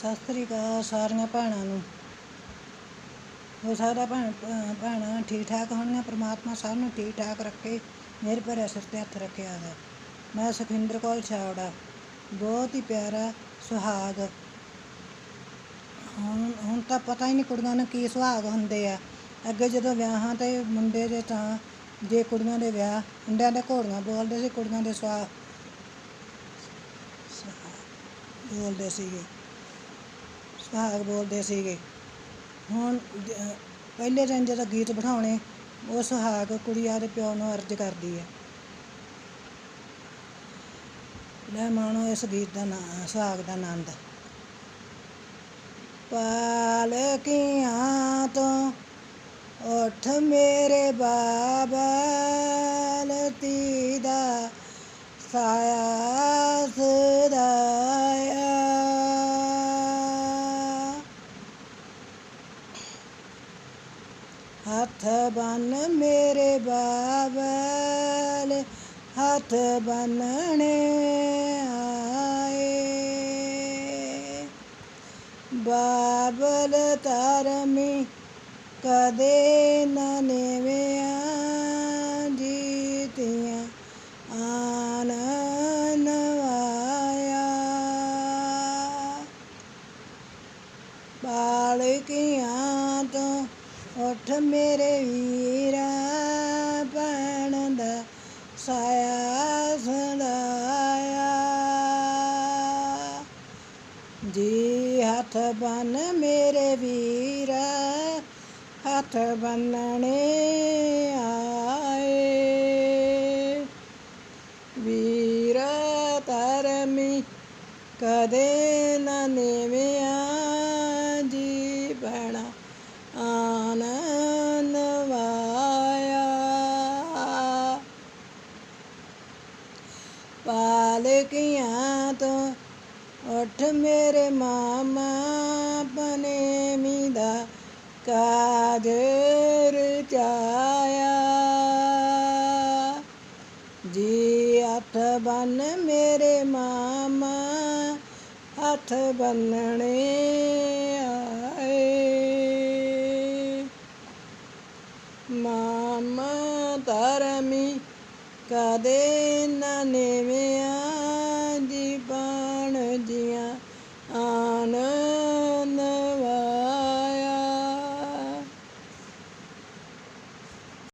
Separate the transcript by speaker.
Speaker 1: ਸਤਿ ਸ੍ਰੀ ਅਕਾਲ ਸਾਰੀਆਂ ਭੈਣਾਂ ਨੂੰ। ਉਹ ਸਾਰਾ ਭੈਣ ਭੈਣਾਂ ਠੀਕ ਠਾਕ ਹੋਣਗੀਆਂ? ਪ੍ਰਮਾਤਮਾ ਸਭ ਨੂੰ ਠੀਕ ਠਾਕ ਰੱਖੇ, ਮੇਰੇ ਭਰੇ ਸਿਰ ਤੇ ਹੱਥ ਰੱਖਿਆ ਹੈ ਮੈਂ ਸੁਖਿੰਦਰ ਕੋਲ ਛਾਵੜਾ ਬਹੁਤ ਹੀ ਪਿਆਰਾ ਸੁਹਾਗ। ਹੁਣ ਹੁਣ ਤਾਂ ਪਤਾ ਹੀ ਨਹੀਂ ਕੁੜੀਆਂ ਨੂੰ ਕੀ ਸੁਹਾਗ ਹੁੰਦੇ ਆ। ਅੱਗੇ ਜਦੋਂ ਵਿਆਹਾਂ ਤੇ ਮੁੰਡੇ ਦੇ ਤਾਂ ਜੇ ਕੁੜੀਆਂ ਦੇ ਵਿਆਹ, ਮੁੰਡਿਆਂ ਦੇ ਘੋੜੀਆਂ ਬੋਲਦੇ ਸੀ, ਕੁੜੀਆਂ ਦੇ ਸੁਹਾਗ ਬੋਲਦੇ ਸੀਗੇ। ਸੁਹਾਗ ਬੋਲਦੇ ਸੀਗੇ। ਹੁਣ ਪਹਿਲੇ ਦਿਨ ਜਦੋਂ ਗੀਤ ਬਿਠਾਉਣੇ ਉਹ ਸੁਹਾਗ ਕੁੜੀ ਆਦੇ ਪਿਓ ਨੂੰ ਅਰਜ਼ ਕਰਦੀ ਹੈ ਲੈ ਮਾਣੋ ਇਸ ਗੀਤ ਦਾ ਨਾਂ ਸੁਹਾਗ ਦਾ ਆਨੰਦ। ਪਾਲਕੀਆਂ ਤੋਂ ਉੱਠ ਮੇਰੇ ਬਾਬਾ ਲਤੀ ਦਾ ਸਾਇਆ ਹੱਥ ਬੰਨ ਮੇਰੇ ਬਾਬਲ ਹੱਥ ਬੰਨਣੇ ਆਏ। ਬਾਬਲ ਤਰਮੀ ਕਦੇ ਨਾ ਨੇਵਿਆਂ ਜੀਤੀਆਂ ਆਨੰਦ ਬਾਲਕੀਆਂ ਤੋਂ ਉੱਠ ਮੇਰੇ ਵੀਰਾ ਭੈਣ ਦਾ ਸਾਇਆ ਸਦਾਇਆ ਜੀ ਹੱਥ ਬੰਨ ਮੇਰੇ ਵੀਰਾ, ਹੱਥ ਬੰਨਣੇ ਆਏ। ਵੀਰ ਧਰਮੀ ਕਦੇ ਨਾ ਨੇਵਿਆਂ ਜੀ। ਪਾਲਕੀਆਂ ਤੋਂ? ਉੱਠ ਮੇਰੇ ਮਾਮਾ ਬਨੇ ਮੀਦਾ ਕਾਜ ਚਾਇਆ। ਜੀ ਹੱਥ ਬੰਨ ਮੇਰੇ ਮਾਮਾ ਹੱਥ ਬੰਨਣੇ ਆਏ। ਮਾਮਾ ਧਰਮੀ ਕਦੇ ਨਾ ਨੇਵਿਆਂ